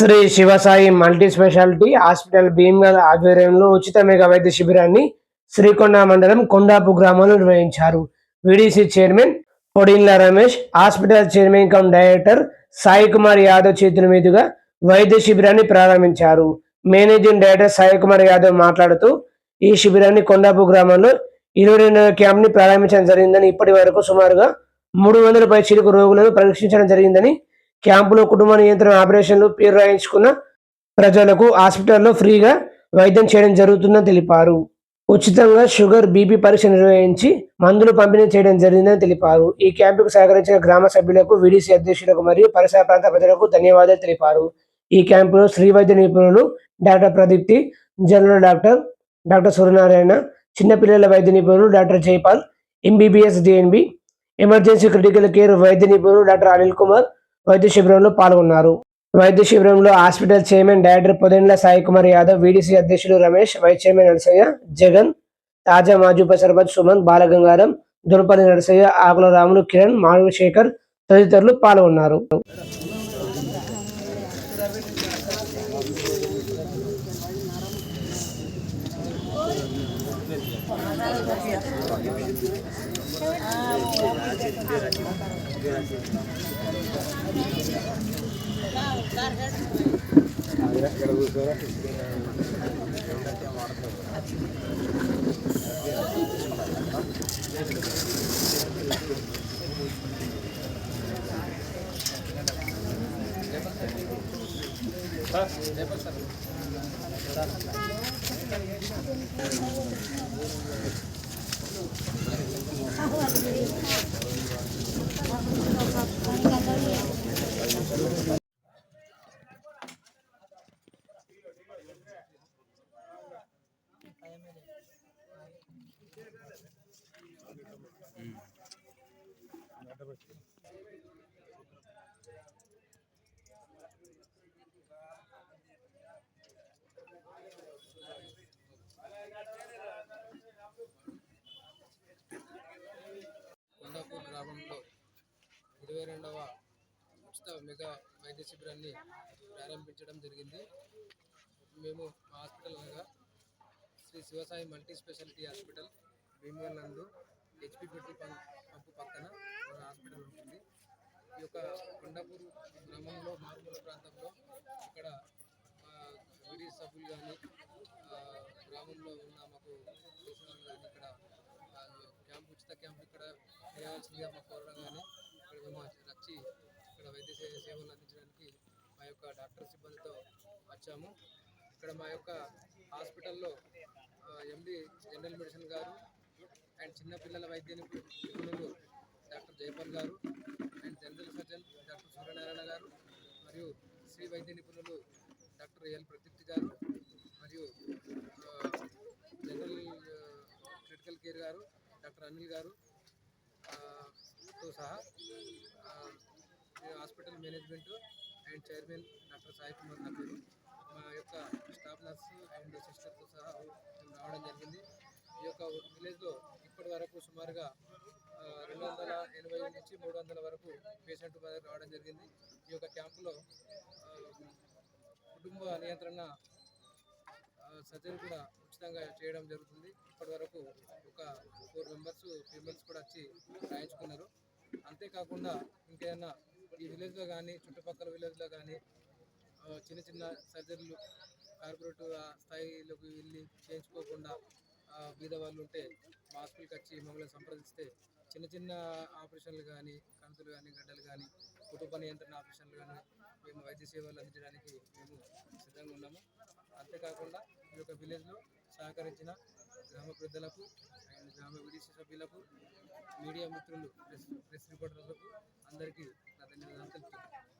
Shri Shivasai multi speciality hospital Bheemgal ఆధ్వర్యంలో ఉచిత mega వైద్య శిబిరాన్ని శ్రీకొండ మండలం కొండాపు గ్రామంలో నిర్వహించారు. VDC chairman Podinla Ramesh hospital chairman cum director Sai Kumar Yadav చేతుల మీదుగా వైద్య శిబిరాన్ని ప్రారంభించారు. మేనేజింగ్ డైరెక్టర్ సాయి కుమార్ యాదవ్ మాట్లాడుతూ ఈ శిబిరాన్ని కొండాపు గ్రామంలో ఇరవై రెండవ క్యాంప్ని ప్రారంభించడం జరిగిందని ఇప్పటి వరకు సుమారుగా మూడు వందల పై చిరుకు రోగులను పరీక్షించడం జరిగిందని క్యాంపులో కుటుంబ నియంత్రణ ఆపరేషన్లు పేరు రాయించుకున్న ప్రజలకు హాస్పిటల్లో ఫ్రీగా వైద్యం చేయడం జరుగుతుందని తెలిపారు. ఉచితంగా షుగర్ బీపీ పరీక్ష నిర్వహించి మందులు పంపిణీ చేయడం జరిగిందని తెలిపారు. ఈ క్యాంపుకు సహకరించిన గ్రామ సభ్యులకు విడిసి అధ్యక్షులకు మరియు పరిసర ప్రాంత ప్రజలకు ధన్యవాదాలు తెలిపారు. ఈ క్యాంపులో శ్రీ వైద్య నిపుణులు doctor Pradeepthi general doctor doctor Suryanarayana చిన్నపిల్లల వైద్య నిపుణులు doctor Jaipal MBBS DNB emergency critical care వైద్య నిపుణులు డాక్టర్ అనిల్ కుమార్ వైద్య శిబిరంలో పాల్గొన్నారు. వైద్య శిబిరంలో hospital chairman director Podendla Sai Kumar Yadav VDC అధ్యక్షులు రమేష్ వైస్ చైర్మన్ నరసయ్య జగన్ తాజా మాజీ ఉప సర్పంచ్ సుమన్ బాలగంగారం దునపల్లి నరసయ్య ఆకుల రాములు కిరణ్ మానవ శేఖర్ తదితరులు పాల్గొన్నారు. ఇక్కడ కూర్చోరా సార్ కొండాపూర్ గ్రామంలో ఇరవై రెండవ ఉచిత మెగా వైద్య శిబిరాన్ని ప్రారంభించడం జరిగింది. మేము మా హాస్పిటల్ అనగా Shri Shivasai multi speciality hospital Bhimavaram నందు హెచ్పి పెట్రోల్ పంప్ పంపు పక్కన మన హాస్పిటల్ ఉంటుంది. ఈ యొక్క కొండపూరు గ్రామంలో మారుమూల ప్రాంతంలో ఇక్కడ విడి సభ్యులు కానీ గ్రామంలో ఉన్న మాకు తెలిసిన వాళ్ళు కానీ ఇక్కడ క్యాంప్ ఉచిత క్యాంప్ ఇక్కడ చేయాల్సిందిగా మాకు కోరడం కానీ ఇక్కడ మేము వచ్చి ఇక్కడ వైద్య సేవలు అందించడానికి మా యొక్క డాక్టర్ సిబ్బందితో వచ్చాము. ఇక్కడ మా యొక్క హాస్పిటల్లో MD general medicine garu and చిన్నపిల్లల వైద్య నిపుణులు doctor Jayapal garu and general surgeon doctor Suryanarayana garu మరియు శ్రీ వైద్య నిపుణులు డాక్టర్ ఎల్ ప్రదీప్తి గారు మరియు general critical care garu doctor Anil garu తో సహా hospital management and chairman doctor Sai Kumar నా పేరు మా యొక్క స్టాఫ్ నర్స్ అండ్ సిస్టర్తో సహా రావడం జరిగింది. ఈ యొక్క విలేజ్లో ఇప్పటి వరకు సుమారుగా రెండు వందల ఎనభై నుంచి మూడు వందల వరకు పేషెంట్ వరకు రావడం జరిగింది. ఈ యొక్క క్యాంపులో కుటుంబ నియంత్రణ సర్జరీ కూడా ఉచితంగా చేయడం జరుగుతుంది. ఇప్పటి వరకు ఒక ఫోర్ మెంబర్స్ ఫీమేల్స్ కూడా వచ్చి రాయించుకున్నారు. అంతేకాకుండా ఇంకేదైనా ఈ విలేజ్లో కానీ చుట్టుపక్కల విలేజ్లో కానీ చిన్న చిన్న సర్జరీలు కార్పొరేట్ స్థాయిలోకి వెళ్ళి చేయించుకోకుండా బీద వాళ్ళు ఉంటే మా హాస్పిటల్కి వచ్చి మమ్మల్ని సంప్రదిస్తే చిన్న చిన్న ఆపరేషన్లు కానీ కంతులు కానీ గడ్డలు కానీ కుటుంబ నియంత్రణ ఆపరేషన్లు కానీ మేము వైద్య సేవలు అందించడానికి మేము సిద్ధంగా ఉన్నాము. అంతేకాకుండా ఈ యొక్క విలేజ్లో సహకరించిన గ్రామ పెద్దలకు అండ్ గ్రామ విడిసి సభ్యులకు మీడియా మిత్రులు ప్రెస్ ప్రెస్ రిపోర్టర్లకు అందరికీ నా ధన్యవాదాలు తెలుపుతున్నాను.